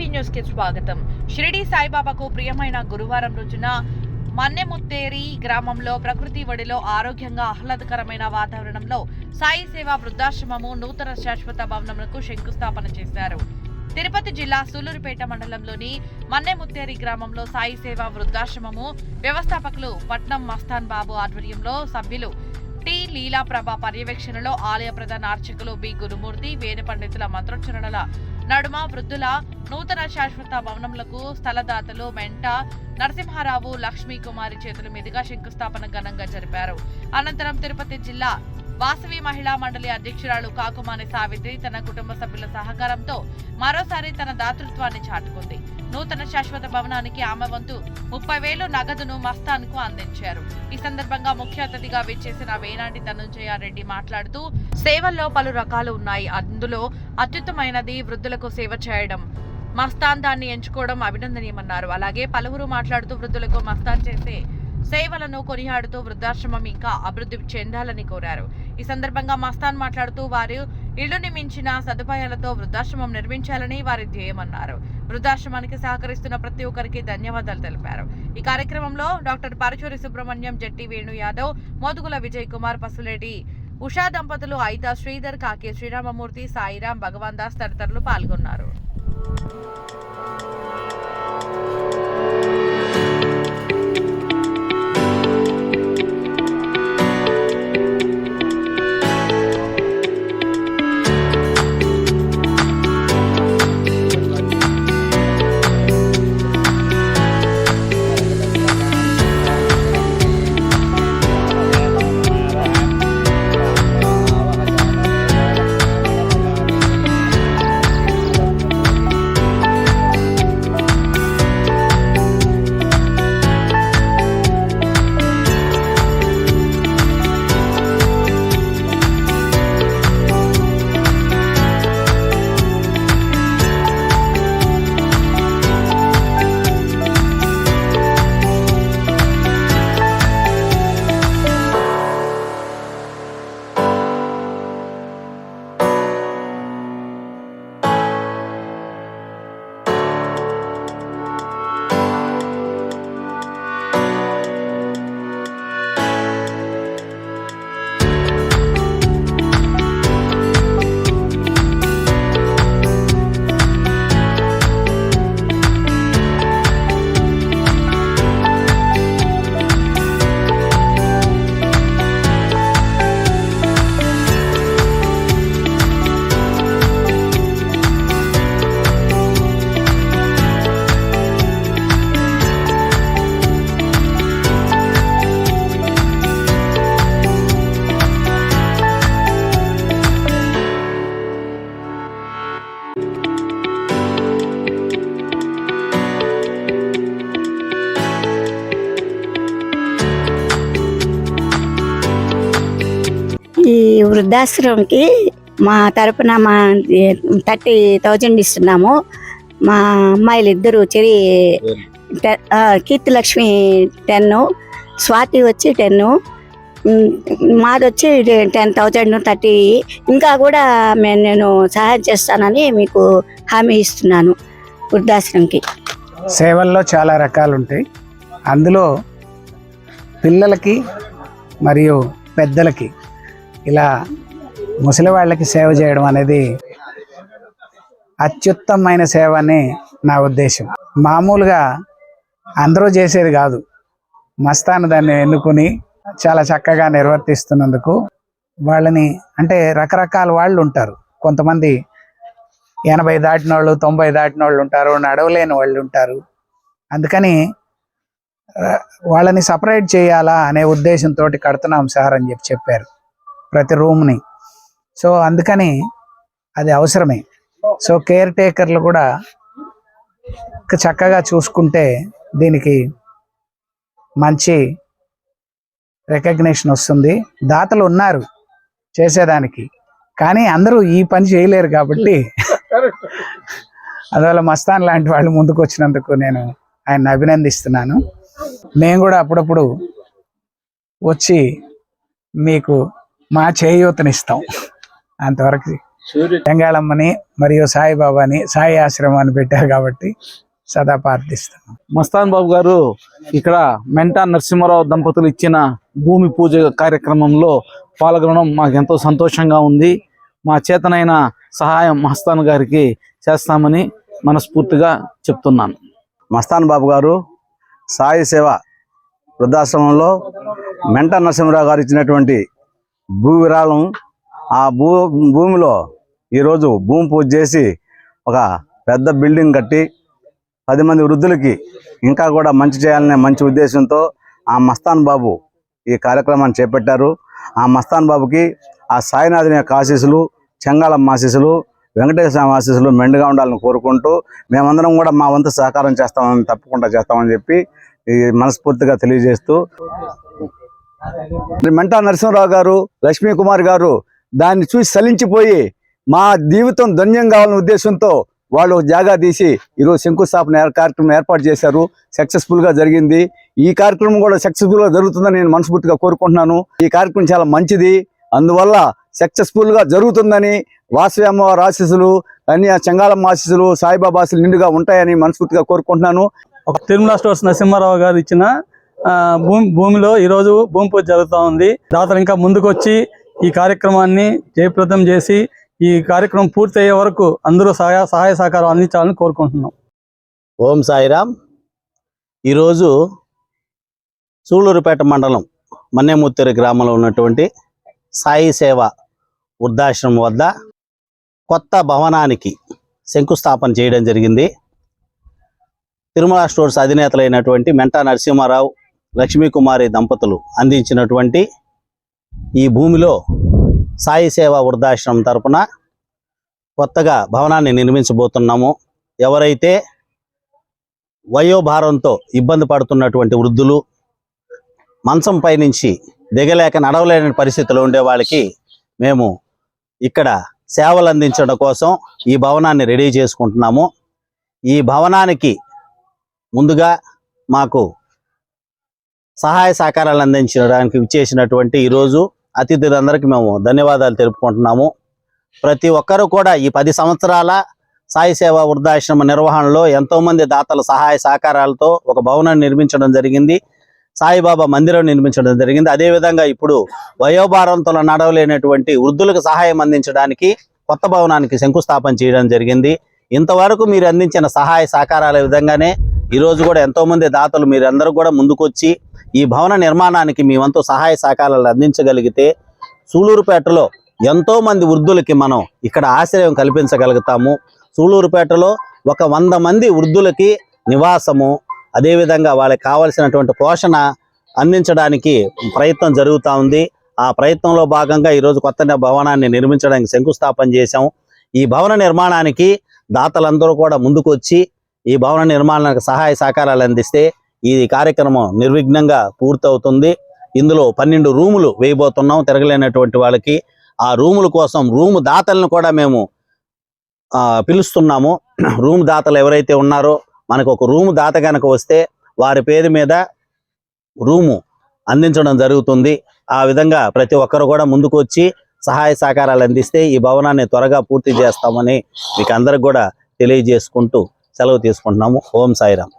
TV న్యూస్కి స్వాగతం. షిరిడి సాయిబాబాకు ప్రియమైన గురువారం రోజున మన్నెముత్తేరి గ్రామంలో ప్రకృతి ఒడిలో ఆరోగ్యంగా ఆహ్లాదకరమైన వాతావరణంలో సాయి సేవ వృద్ధాశ్రమము నూతన శాశ్వత భవనములకు శంకుస్థాపన చేశారు. తిరుపతి జిల్లా సూలూరుపేట మండలంలోని మన్నెముత్తేరి గ్రామంలో సాయి సేవ వృద్ధాశ్రమము వ్యవస్థాపకులు పట్నం మస్తాన్ బాబు ఆధ్వర్యంలో సభ్యులు టి లీలాప్రభ పర్యవేక్షణలో ఆలయ ప్రధాన అర్చకులు బి గురుమూర్తి వేద పండితుల మంత్రోచ్చరణల నడుమ వృద్ధుల నూతన శాశ్వత భవనములకు స్థలదాతలు మెంట నరసింహారావు లక్ష్మీ కుమారి చేతుల మీదుగా శంకుస్థాపన ఘనంగా జరిపారు. అనంతరం తిరుపతి జిల్లా వాసవి మహిళా మండలి అధ్యక్షురాలు కాకుమాని సావిత్రి తన కుటుంబ సభ్యుల సహకారంతో మరోసారి తన దాతృత్వాన్ని చాటుకుంది. నూతన శాశ్వత భవనానికి ఆమె వంతు ముప్పై వేలు నగదును మస్తాన్కు అందించారు. ఈ సందర్భంగా ముఖ్య అతిథిగా విచ్చేసిన వేనాటి ధనుంజయ రెడ్డి మాట్లాడుతూ సేవల్లో పలు రకాలు ఉన్నాయి. అందులో అత్యుత్తమైనది వృద్ధులకు సేవ చేయడం మస్తాన్ దాన్ని ఎంచుకోవడం అభినందనీయమన్నారు. అలాగే పలువురు మాట్లాడుతూ వృద్ధులకు మస్తాన్ చేసే సేవలను కొనియాడుతూ వృద్ధాశ్రమం ఇంకా అభివృద్ధి చెందాలని కోరారు. ఈ సందర్భంగా మస్తాన్ మాట్లాడుతూ వారు ఇళ్ళుని మించిన సదుపాయాలతో వృద్ధాశ్రమం నిర్మించాలని వారి ధ్యేయమన్నారు. వృద్ధాశ్రమానికి సహకరిస్తున్న ప్రతి ఒక్కరికి ధన్యవాదాలు తెలిపారు. ఈ కార్యక్రమంలో డాక్టర్ పరచూరి సుబ్రహ్మణ్యం జట్టి వేణు యాదవ్ మోదుగుల విజయ్ కుమార్ పసులేటి ఉషా దంపతులు ఐతా శ్రీధర్ కాకి శ్రీరామమూర్తి సాయిరాం భగవాన్ దాస్ తదితరులు పాల్గొన్నారు. thank you వృద్ధాశ్రమంకి మా తరపున మా థర్టీ థౌజండ్ ఇస్తున్నాము. మా అమ్మాయిలు ఇద్దరు చెరి టె- టెన్ను టెన్ స్వాతి వచ్చి టెన్ మాది వచ్చి టెన్ థౌజండ్ థర్టీ. ఇంకా కూడా మేము నేను సహాయం చేస్తానని మీకు హామీ ఇస్తున్నాను వృద్ధాశ్రమంకి. సేవల్లో చాలా రకాలు ఉంటాయి అందులో పిల్లలకి మరియు పెద్దలకి ఇలా ముసలి వాళ్ళకి సేవ చేయడం అనేది అత్యుత్తమైన సేవ అని నా ఉద్దేశం. మామూలుగా అందరూ చేసేది కాదు. మస్తాను దాన్ని ఎన్నుకుని చాలా చక్కగా నిర్వర్తిస్తున్నందుకు వాళ్ళని అంటే రకరకాల వాళ్ళు ఉంటారు. కొంతమంది ఎనభై దాటిన వాళ్ళు తొంభై దాటిన వాళ్ళు ఉంటారు నడవలేని వాళ్ళు ఉంటారు. అందుకని వాళ్ళని సపరేట్ చేయాలా అనే ఉద్దేశంతో కడుతున్నాం సార్ అని చెప్పి చెప్పారు. ప్రతి రూమ్ని. సో అందుకని అది అవసరమే. సో కేర్ టేకర్లు కూడా చక్కగా చూసుకుంటే దీనికి మంచి రికగ్నిషన్ వస్తుంది. దాతలు ఉన్నారు చేసేదానికి. కానీ అందరూ ఈ పని చేయలేరు కాబట్టి అందువల్ల మస్తాన్ లాంటి వాళ్ళు ముందుకు వచ్చినందుకు నేను ఆయన అభినందిస్తున్నాను. మేము కూడా అప్పుడప్పుడు వచ్చి మీకు మా చేయూతనిస్తాం. అంతవరకు చెంగాళమ్మని మరియు సాయిబాబాని సాయి ఆశ్రమాన్ని పెట్టారు కాబట్టి సదా ప్రార్థిస్తాం మస్తాన్ బాబు గారు ఇక్కడ మెంటా నరసింహారావు దంపతులు ఇచ్చిన భూమి పూజ కార్యక్రమంలో పాల్గొనడం మాకు ఎంతో సంతోషంగా ఉంది. మా చేతనైన సహాయం మస్తాన్ గారికి చేస్తామని మనస్ఫూర్తిగా చెప్తున్నాను. మస్తాన్ బాబు గారు సాయి సేవ వృద్ధాశ్రమంలో మెంట నరసింహరావు గారు ఇచ్చినటువంటి భూ విరాళం ఆ భూ భూమిలో ఈరోజు భూమి పూజ చేసి ఒక పెద్ద బిల్డింగ్ కట్టి పది మంది వృద్ధులకి ఇంకా కూడా మంచి చేయాలనే మంచి ఉద్దేశంతో ఆ మస్తాన్ బాబు ఈ కార్యక్రమాన్ని చేపట్టారు. ఆ మస్తాన్ బాబుకి ఆ సాయినాథుని యొక్క ఆశీస్సులు చెంగాళమ్మ ఆశీస్సులు వెంకటేశ్వర స్వామి ఆశీస్సులు మెండుగా ఉండాలని కోరుకుంటూ మేమందరం కూడా మా వంతు సహకారం చేస్తామని తప్పకుండా చేస్తామని చెప్పి ఈ మనస్ఫూర్తిగా తెలియజేస్తూ మెంటా నరసింహరావు గారు లక్ష్మీ కుమార్ గారు దాన్ని చూసి సలించిపోయి మా జీవితం ధన్యం కావాలనే ఉద్దేశంతో వాళ్ళు జాగా తీసి ఈరోజు శంకుస్థాపన కార్యక్రమం ఏర్పాటు చేశారు. సక్సెస్ఫుల్గా జరిగింది. ఈ కార్యక్రమం కూడా సక్సెస్ఫుల్గా జరుగుతుందని నేను మనస్ఫూర్తిగా కోరుకుంటున్నాను. ఈ కార్యక్రమం చాలా మంచిది. అందువల్ల సక్సెస్ఫుల్గా జరుగుతుందని వాసవి అమ్మవారి ఆశీస్సులు కన్యా ఆ చెంగాళమ్మ ఆశీస్సులు సాయిబాబా ఆశీస్సులు నిండుగా ఉంటాయని మనస్ఫూర్తిగా కోరుకుంటున్నాను. ఒక తిరుమల స్టోర్స్ నరసింహారావు గారు ఇచ్చిన భూమి భూమిలో ఈరోజు భూమి పూజ జరుగుతూ ఉంది. దాతలు ఇంకా ముందుకొచ్చి ఈ కార్యక్రమాన్ని జయప్రదం చేసి ఈ కార్యక్రమం పూర్తి అయ్యే వరకు అందరూ సహాయ సహాయ సహకారం అందించాలని కోరుకుంటున్నాం. ఓం సాయిరామ్ ఈరోజు సూళ్ళూరుపేట మండలం మన్నేముత్తూరు గ్రామంలో ఉన్నటువంటి సాయి సేవ వృద్ధాశ్రమం వద్ద కొత్త భవనానికి శంకుస్థాపన చేయడం జరిగింది. తిరుమల స్టోర్స్ అధినేతలైనటువంటి మెంటా నరసింహారావు లక్ష్మీకుమారి దంపతులు అందించినటువంటి ఈ భూమిలో సాయి సేవ వృద్ధాశ్రమం తరపున కొత్తగా భవనాన్ని నిర్మించబోతున్నాము. ఎవరైతే వయోభారంతో ఇబ్బంది పడుతున్నటువంటి వృద్ధులు మంచం పైనుంచి దిగలేక నడవలేని పరిస్థితిలో ఉండే వాళ్ళకి మేము ఇక్కడ సేవలు అందించడం కోసం ఈ భవనాన్ని రెడీ చేసుకుంటున్నాము. ఈ భవనానికి ముందుగా మాకు సహాయ సహకారాలు అందించడానికి విచ్చేసినటువంటి ఈరోజు అతిథులందరికీ మేము ధన్యవాదాలు తెలుపుకుంటున్నాము. ప్రతి ఒక్కరూ కూడా ఈ పది సంవత్సరాల సాయి సేవ వృద్ధాశ్రమ నిర్వహణలో ఎంతోమంది దాతల సహాయ సహకారాలతో ఒక భవనాన్ని నిర్మించడం జరిగింది. సాయిబాబా మందిరం నిర్మించడం జరిగింది. అదేవిధంగా ఇప్పుడు వయోభారంతో నడవలేనటువంటి వృద్ధులకు సహాయం అందించడానికి కొత్త భవనానికి శంకుస్థాపన చేయడం జరిగింది. ఇంతవరకు మీరు అందించిన సహాయ సహకారాల విధంగానే ఈరోజు కూడా ఎంతో మంది దాతలు మీరందరూ కూడా ముందుకొచ్చి ఈ భవన నిర్మాణానికి మీ వంతు సహాయ సహకారాలు అందించగలిగితే సూళూరుపేటలో ఎంతో మంది వృద్ధులకి మనం ఇక్కడ ఆశ్రయం కల్పించగలుగుతాము. సూళూరుపేటలో ఒక వంద మంది వృద్ధులకి నివాసము అదేవిధంగా వాళ్ళకి కావలసినటువంటి పోషణ అందించడానికి ప్రయత్నం జరుగుతూ ఉంది. ఆ ప్రయత్నంలో భాగంగా ఈరోజు కొత్త భవనాన్ని నిర్మించడానికి శంకుస్థాపన చేశాం ఈ భవన నిర్మాణానికి దాతలందరూ కూడా ముందుకొచ్చి ఈ భవన నిర్మాణానికి సహాయ సహకారాలు అందిస్తే ఈ కార్యక్రమం నిర్విఘ్నంగా పూర్తవుతుంది. ఇందులో పన్నెండు రూములు వేయబోతున్నాం. తిరగలేనటువంటి వాళ్ళకి ఆ రూముల కోసం రూము దాతలను కూడా మేము ఆ, పిలుస్తున్నాము. రూమ్ దాతలు ఎవరైతే ఉన్నారో మనకు ఒక రూమ్ దాత కనుక వస్తే వారి పేరు మీద రూము అందించడం జరుగుతుంది. ఆ విధంగా ప్రతి ఒక్కరు కూడా ముందుకు వచ్చి సహాయ సహకారాలు అందిస్తే ఈ భవనాన్ని త్వరగా పూర్తి చేస్తామని మీకు అందరికి కూడా తెలియజేసుకుంటూ సెలవు తీసుకుంటున్నాము. ఓం సాయిరామ్.